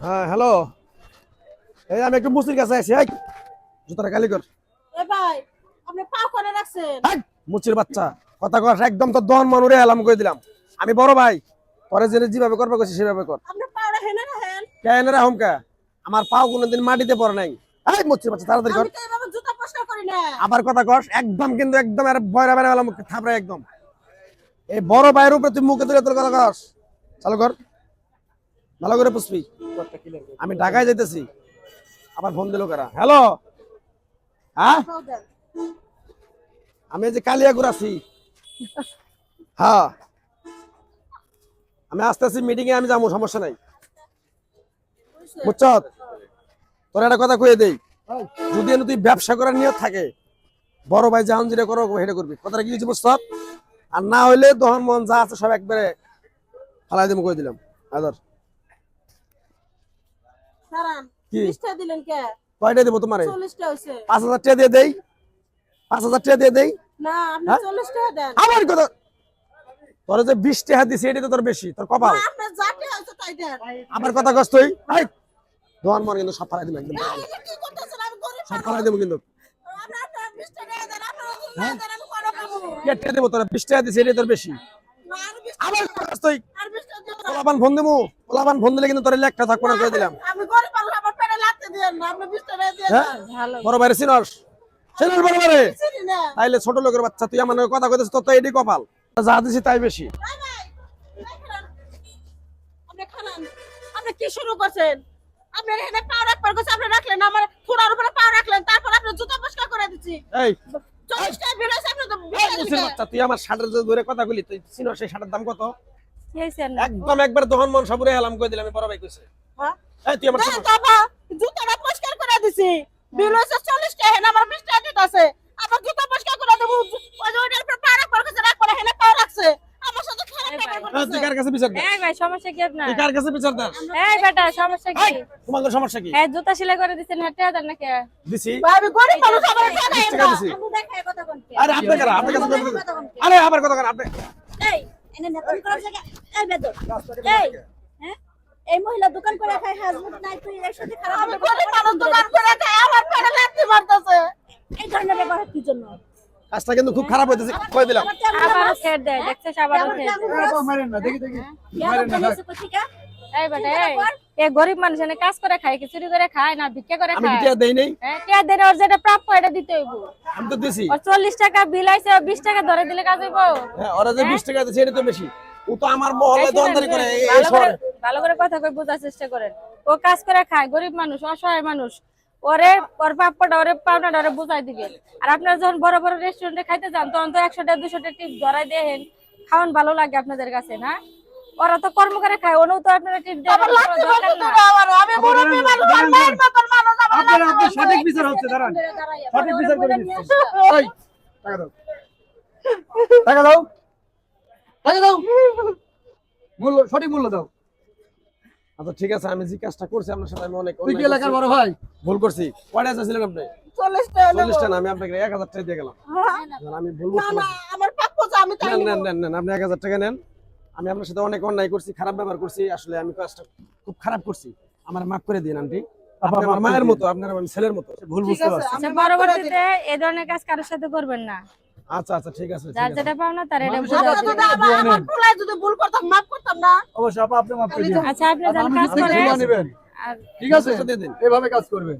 হ্যাঁ হ্যালো এই আমি একটু মুসির কাছে আছি এই জুতাটা গালি কর। এ ভাই আপনি পা করে রাখছেন। মুচির বাচ্চা কথা কর একদম তো দন মানুরে এলাম করে দিলাম। আমি বড় ভাই পরে যে যেভাবে করবে করছি সেভাবে কর। আপনি হেনে রাখেন কেন আমার পাও কোনোদিন মাটিতে পড়ে নাই। এই মুচির বাচ্চা তাড়াতাড়ি কর। আমি তো এভাবে জুতা পরিষ্কার করি না। আবার কথা কর একদম কিন্তু একদম আর বয়রা একদম। এই বড় ভাইয়ের উপরে তুই মুখে তুলে তোর কথা কর চালু কর। ভালো করে পুষবি। আমি ঢাকায় যাইতেছি। আবার ফোন দিল কারা? হ্যালো? হ্যাঁ? আমি যে কালিয়াগুর আছি। হ্যাঁ। আমি আসতে আসছি মিটিং এ আমি যাব, সমস্যা নাই। বুঝছ? তোর একটা কথা কয়ে দেই। যদি তুই ব্যবসা করার নিয়ত থাকে, বড় ভাই জাহান যেটা করো, সেটা করবি। কথাটা কি বুঝছ? আর না হইলে তখন মন যা আছে সব একবারে ফালাই দেবো কয়ে দিলাম। আদার। দিলেন কে? কয়টা দেবো তোমারে? পাঁচ হাজার টাকা দিয়ে দেই। পাঁচ হাজার টাকা দিয়ে দেই। আপনি হ্যাঁ? আমার কথা তোর যে বিশ টাকা দিছি এটা তো তোর বেশি তোর কপাল। আমার কথা কস তুই। মর কিন্তু সব ফালাই দিবো একদম। সব ফালাই দেবো কিন্তু। হ্যাঁ? দেবো তোর। বিশ টাকা দিছি এটা তোর বেশি। আমার কথা কস তুই। পোলাপান ফোন দেবো। পোলাপান ফোন দিলে কিন্তু তোর লেখটা থাকব না করে দিলাম। বড় বাইরে চিনস? চিনস বড় বাইরে তাইলে ছোট লোকের বাচ্চা তুই আমার কথা কইতেছিস তোর তো এটাই কপাল। যা দিছি তাই বেশি। আপনি কি শুরু করছেন? আপনার এখানে পাও রাখবার কথা আপনি রাখলেন আমার থোড়ার উপরে পাও রাখলেন তারপর আপনি জুতা পরিষ্কার করে দিচ্ছি। এই চল্লিশ টাকা বিল হয়েছে আপনি তো বিশ এই টাকা মুসির দিলেন। বাচ্চা তুই আমার শার্টের ধরে কথা বলি তুই চিনস সেই শার্টের দাম কত? কি হয়েছে না? একদম একবার দহন মন সবুরে হেলাম কই দিলাম বড় ভাই কইছে। হ্যাঁ? তুই আমার দেখেন চিনস? তো আপা, জুতাটা পরিষ্কার করে দিছি বিল হয়েছে চল্লিশ টাকা হেন আমার বিশ টাকা দিতে আছে আবার জুতা পরিষ্কার করে দেবো। ওই যে ওইটার উপরে পা রাখবার কথা রাখবার হেনে পাও রাখছে। আমার সাথে খারাপ ব্যবহার কার কাছে বিচার দে এই ভাই সমস্যা কি আপনার? কার কাছে বিচার দে এই বেটা সমস্যা কি? তোমার সমস্যা কি? এই জুতা সেলাই করে দিচ্ছেন হাতে হাতে নাকি দিছি। ভাই, আমি গরিব মানুষ আমার টাকা টাকা দিছি আপনি দেখায় কথা কোনটি আরে আপনি কারা আপনি কাছে আরে আবার কথা কেন আপনি। এই এনে নেতন করার জায়গা এই বেদর। এই হ্যাঁ? এই মহিলা দোকান করে খায় হাজবেন্ড নাই তুই এর সাথে খারাপ আমি ব্যবহার গরিব করতে মানুষ দোকান করে খাই আমার পেটে লাগতে মারতেছে এই ধরনের ব্যবহার কি জন্য কাজটা কিন্তু খুব খারাপ হইতেছে। কই দিলাম? আবারও ছেড় দেয় দেখছিস আবারও ছেড় দেয় এই বেটা এই এ গরিব মানুষ এনে কাজ করে খায় কি চুরি করে খায় না ভিক্ষা করে খায় আমি খায়? বিটিয়া দেই নাই। হ্যাঁ টিয়া দেন ওর যেটা প্রাপ্য এটা দিতে হইব। আমি তো দিছি। ওর চল্লিশ টাকা বিল আইছে ও বিশ টাকা ধরে দিলে কাজ হইব। হ্যাঁ ওরা যে 20 টাকা দিছে এটা তো বেশি। ও তো আমার শুনেন, দোকানদারি করে এই- এই ভালো করে শহরে ভালো করে কথা কই বোঝার চেষ্টা করেন। ও কাজ করে খায় গরিব মানুষ অসহায় মানুষ। ওরে ওর প্রাপ্যটা ওরে পাওনাটা ওরে বুঝাই দিবেন আর আপনারা যখন বড় বড় রেস্টুরেন্টে খাইতে যান তখন তো একশো টাকা দুশো টাকা টিপ ধরাই দেখেন খাওয়ান ভালো লাগে আপনাদের কাছে না? ওরা তো কর্ম করে খায় ওনেও তো আপনারা টিপ আমার লাগতে দেওয়ার দরকার মারতেছে না আমার আমি মুরব্বি মানুষ আর মায়ের মতন মানুষ আমার আপনার লাগতে আপনার মারতেছে। সঠিক বিচার হচ্ছে দাঁড়ান। সঠিক বিচার করে টাকা দাও। টাকা দাও। টাকা দাও। মূল্য সঠিক মূল্য দাও। আচ্ছা ঠিক আছে আমি কাজটা করছি আপনার সাথে আমি অনেক তুই কি অন্যায় এলাকার করছি। বড় ভাই? ভুল করছি। কয়টা চাইছিলেন আপনি চল্লিশ টাকা নেব। চল্লিশটা না আমি আপনাকে এক হাজার টাকা দিয়ে গেলাম? আমি ভুল না না আমার প্রাপ্য যা আমি তাই নেন নেব। নেন নেন নেন আপনি এক হাজার টাকা নেন। আমি আপনার সাথে অনেক অন্যায় করছি খারাপ ব্যবহার করছি। আসলে আমি কাজটা খুব খারাপ করছি। আমার মাফ করে দিন আন্টি। আপনি আমার মায়ের মতো আপনার ছেলের মতো। ভুল বুঝতে পারছি। আচ্ছা। পরবর্তীতে এই ধরনের কাজ কারোর সাথে করবেন না। আচ্ছা আচ্ছা ঠিক আছে যার যেটা পাও না তার এটা আমার- যদি ভুল করতাম মাফ করতাম না। অবশ্যই আপা আপনি মাফ করে দিন। আচ্ছা আপনি যান কাজ করেন। জমা নেবেন। আর ঠিক আছে? দিয়ে এভাবে কাজ করবেন।